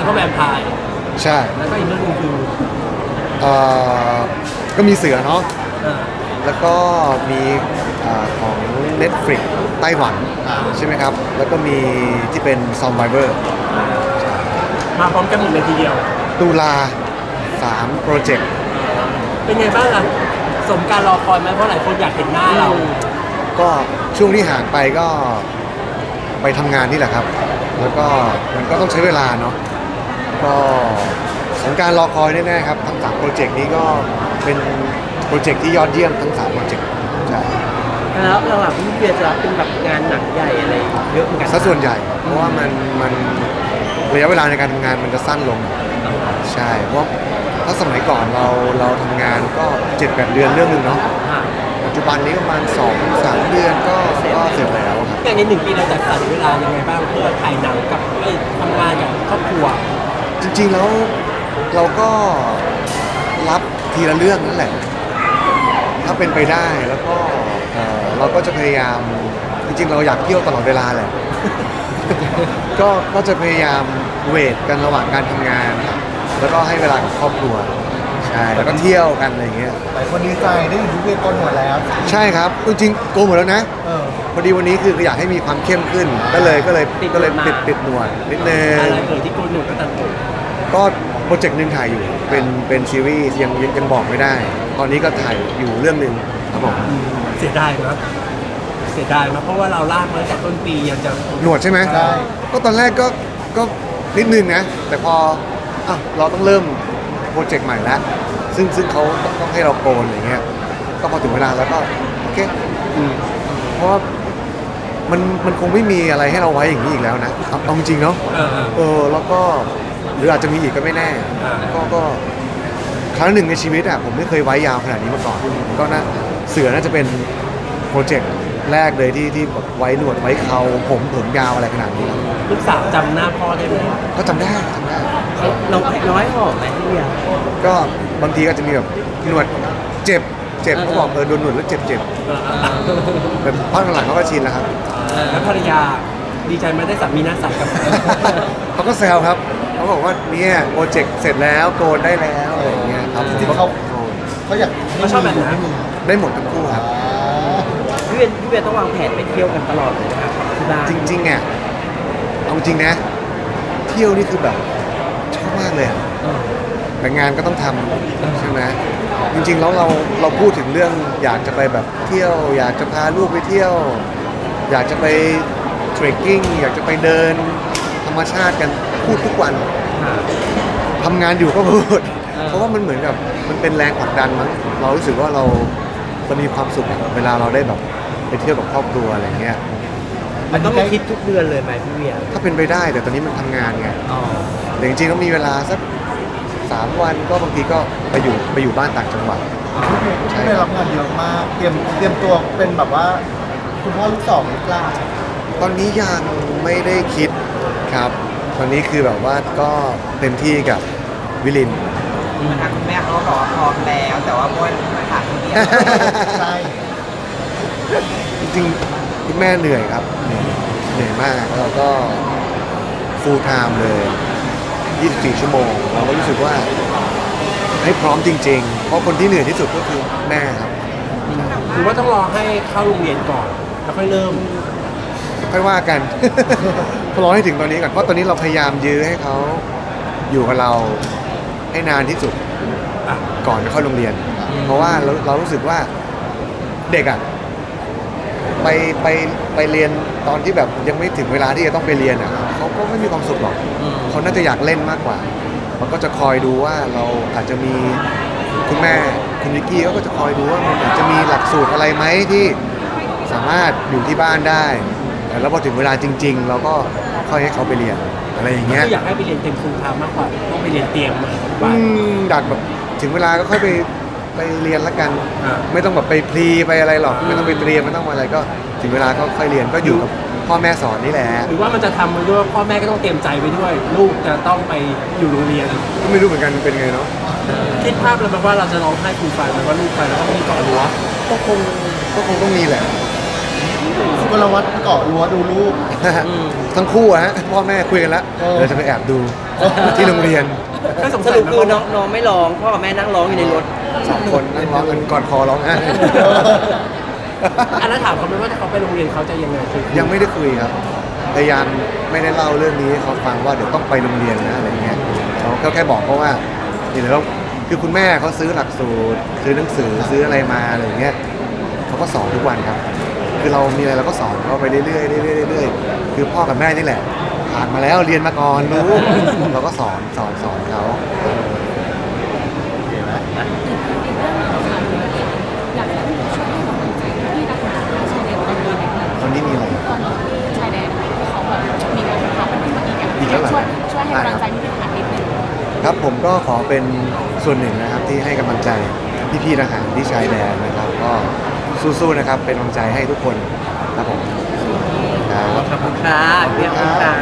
แล้วก็แวมไพร์ใช่แล้วก็อีกเรื่องหนึงคือเอ่อก็มีเสือเนาะเอ่อแล้วก็มีอ่าของ Netflix ไต้หวันใช่ไหมครับ แล้วก็มีที่เป็น Survivor มาพร้อมกันหมดเลยทีเดียว ตุลา3โปรเจกต์ เป็นไงบ้างอะสมการรอคอยไหมเพราะหลายคนอยากเห็นหน้าเรา ก็ช่วงที่ห่างไปก็ไปทำงานนี่แหละครับ แล้วก็มันก็ต้องใช้เวลาเนาะ ก็สงกรารรอคอยแน่ๆครับทั้งสามโปรเจกต์นี้ก็เป็นโปรเจกต์ที่ยอดเยี่ยมทั้งสามโปรเจกต์ใช่แล้วหลังๆพี่เบียร์จะรับเป็นแบบงานหนังใหญ่อะไรเยอะเหมือนกันซะส่วนใหญ่ เพราะว่ามันมันระยะเวลาในการทำงานมันจะสั้นลง ใช่เพราะถ้าสมัยก่อนเราเราทำงานก็7จ็ดแปดเดือนเรื่องหนึ่งเนาะค่ะปัจจุบันนี้ประมาณ2อสามเดือนก็ก็เสร็จแล้วครับ อย่างในหนึ่งปีเราจัดสรรเวลายังไงบ้างเพื่อถ่ายหนังกับไอ้ทำงานกับครอบครัว จริงๆแล้วเราก็รับทีละเรื่องนั่นแหละ ถ้าเป็นไปได้แล้วก็เอ่อเราก็จะพยายามจริงๆ เราอยากเที่ยวตลอดเวลาแหละ ก็ก็จะพยายามเวทกันระหว่างการทำงาน แล้วก็ให้เวลากับครอบครัวใช่แล้วก็เที่ยวกันอะไรอย่างเงี้ยหลายคนดีใจได้เห็นพี่เวียโกนหมดแล้ว ใช่ครับจริงๆโกนหมดแล้วนะ เออพอดีวันนี้คืออยากให้มีความเข้มขึ้น ก็เลยก็เลยก็เลยปิดปิดหนวดนิดนึงอะไรเอ่ยที่โกนหนวดก็ตัดผม ก็โปรเจกต์หนึ่งถ่ายอยู่ เป็นเป็นซีรีส์ยังยังยังบอกไม่ได้ ตอนนี้ก็ถ่ายอยู่เรื่องหนึ่งครับผมเสียดายนะเสียดายนะเพราะว่าเราลากมาจากต้นปียังจะ หนวดใช่ไหมใช่ ก็ตอนแรกก็ก็นิดนึงนะ แต่พออะเราต้องเริ่มโปรเจกต์ใหม่แล้ว ซึ่งซึ่งเขาต้องต้องให้เราโกนอย่างเงี้ย ก็พอถึงเวลาแล้วก็โอเคอืมเพราะว่ามันมันคงไม่มีอะไรให้เราไว้อย่างนี้อีกแล้วนะเอาเอาจริงๆเนาะ เออเออเออแล้วก็ หรืออาจจะมีอีกก็ไม่แน่อ่าก็ก็ครั้งหนึ่งในชีวิตอะผมไม่เคยไว้ยาวขนาดนี้มาก่อนก็น่าเสือน่าจะเป็นโปรเจกต์แรกเลยที่ที่แบบไว้หนวดไว้เขาผมผมยาวอะไรขนาดนี้ครับลูกสาวจำหน้าพ่อได้ไหมก็จำได้จำได้เราน้อยหอมไหมพี่เบียร์ ก็บางทีก็จะมีแบบหนวดเจ็บเจ็บเขาบอกเออโดนหนวดแล้วเจ็บเจ็บเออเออเออแบบพักหลังๆเขาก็ชินแล้วครับ แล้วภรรยา ดีใจไหมได้สามีหน้าใสกับ เขาก็แซวครับ เขาบอกว่าเนี่ยโปรเจกต์เสร็จแล้วโกนได้แล้วอะไรอย่างเงี้ยครับผมที่ก็เขา เขาอยากเขาชอบแบบไหนให้มีได้หมดทั้งคู่ครับอ่าพี่เบียร์พี่เบียร์ต้องวางแผนไปเที่ยวกันตลอดเลยนะครับที่บ้านจริงๆเนี่ยเอาจริงนะ เที่ยวนี่คือแบบชอบมากเลยอะเออแต่งานก็ต้องทำใช่ไหมจริงๆแล้วเราเราพูดถึงเรื่องอยากจะไปแบบเที่ยว อยากจะพาลูกไปเที่ยว อยากจะไป เทรคกิ้งอยากจะไปเดินธรรมชาติกันพูดทุกวันค่ะทำงานอยู่ก็พูดเออเพราะว่ามันเหมือนกับมันเป็นแรงผลักดันมั้งเรารู้สึกว่าเราเรามีความสุขอะเวลาเราได้แบบไปเที่ยวกับครอบครัวอะไรเงี้ยมันต้องมีทริปทุกเดือนเลยไหมพี่เบียร์ถ้าเป็นไปได้แต่ตอนนี้มันทำงานไงอ๋อแต่จริงๆก็มีเวลาสักสามวันก็บางทีก็ไปอยู่ไปอยู่บ้านต่างจังหวัดใช่พี่เวียรับงานเยอะมากเตรียมเตรียมตัวเป็นแบบว่า คุณพ่อลูกสองหรือเปล่า ตอนนี้ยังไม่ได้คิดครับ ตอนนี้คือแบบว่าก็เต็มที่กับวิลินทางคุณแม่เขาก็บอกว่าพร้อมแล้ว แต่ว่าบ้วนมาถามคนเดียวใช่จริงๆคุณแม่เหนื่อยครับ เหนื่อยเหนื่อยมากแล้วก็ full time เลย 24 ชั่วโมง เราก็รู้สึกว่าให้พร้อมจริง ๆ เพราะคนที่เหนื่อยที่สุดก็คือแม่ครับ หรือว่าต้องรอให้เข้าโรงเรียนก่อน แล้วค่อยเริ่ม ค่อยว่ากัน รอให้ถึงตอนนี้ก่อนเพราะตอนนี้เราพยายามยื้อให้เขาอยู่กับเราให้นานที่สุดอะก่อนจะเข้าโรงเรียน เพราะว่าเราเรารู้สึกว่าเด็กอะไปไปไปเรียนตอนที่แบบยังไม่ถึงเวลาที่จะต้องไปเรียนอะเขาก็ไม่มีความสุขหรอกเขาน่าจะอยากเล่นมากกว่า มันก็จะคอยดูว่าเราอาจจะมีคุณแม่คุณนิกกี้เขาก็จะคอยดูว่ามันอาจจะมีหลักสูตรอะไรไหมที่สามารถอยู่ที่บ้านได้ แต่แล้วพอถึงเวลาจริง ๆ เราก็ค่อยให้เขาไปเรียนอะไรอย่างเงี้ยก็อยากให้ไปเรียนเต็มฟูลไทม์มากกว่าต้องไปเรียนเตรียมมาอืมดักแบบถึงเวลาก็ค่อยไปไปเรียนละกัน อ่า ไม่ต้องแบบไปพรีไปอะไรหรอกไม่ต้องไปเตรียมไม่ต้องอะไรก็ถึงเวลาก็ค่อยเรียนก็อยู่กับพ่อแม่สอนนี่แหละ หรือว่ามันจะทำมาด้วยว่าพ่อแม่ก็ต้องเตรียมใจไปด้วย ลูกจะต้องไปอยู่โรงเรียนก็ไม่รู้เหมือนกันเป็นไงเนาะ คิดภาพเลยไหมว่าเราจะร้องไห้ฟูมฟันไหมว่าลูกไปแล้วก็มีเกาะรั้วก็คงก็คงต้องมีแหละสุ กลวัฒน์เกาะรั้วดูลูก ทั้งคู่อะฮะพ่อแม่คุยกันแล้วเออ เดี๋ยวจะไปแอบดูที่โรงเรียนก็สงสสัยรุปไหมคือน้ว่าองน้องไม่ร้องพ่อกับแม่นั่งร้องอยู่ในรถสองคนนั่งร้องกันกอดคอร้องไห้อันนั้นถามเขาไหมว่าถ้าเขาไปโรงเรียนเขาจะยังไงคือยังไม่ได้คุยครับพยายามไม่ได้เล่าเรื่องนี้ให้เขาฟังว่าเดี๋ยวต้องไปโรงเรียนนะอะไรเงี้ยเขาก็แค่บอกเขาว่าเดี๋ยวเราคือคุณแม่เขาซื้อหลักสูตร ซื้อหนังสือซื้ออะไรมาอะไรเงี้ยเขาก็สอนทุกวันครับ คือเรามีอะไรเราก็สอนเขาไปเรื่อยๆเรื่อยๆเรื่อยๆคือพ่อกับแม่นี่แหละผ่านมาแล้วเรียนมาก่อนรู้ เราก็สอนสอนสอนเขาอยากให้พี่ช่วยให้กำลังใจพี่นักข่าวชายแดนตอนนี้หน่อยตอนนี้มีอะไรตอนนี้ที่ชายแดนที่เขาแบบมีการทำมันเป็นอีกอีกแล้วเหรอช่วยช่วยให้กำลังใจพี่ทหารนิดนึงครับผมก็ขอเป็นส่วนหนึ่งนะครับที่ให้กำลังใจพี่ๆทหารที่ชายแดนนะครับ ก็ สู้ๆนะครับ เป็นกำลังใจให้ทุกคนครับผมครับขอบคุณค่ะพี่ขอบคุณค่ะ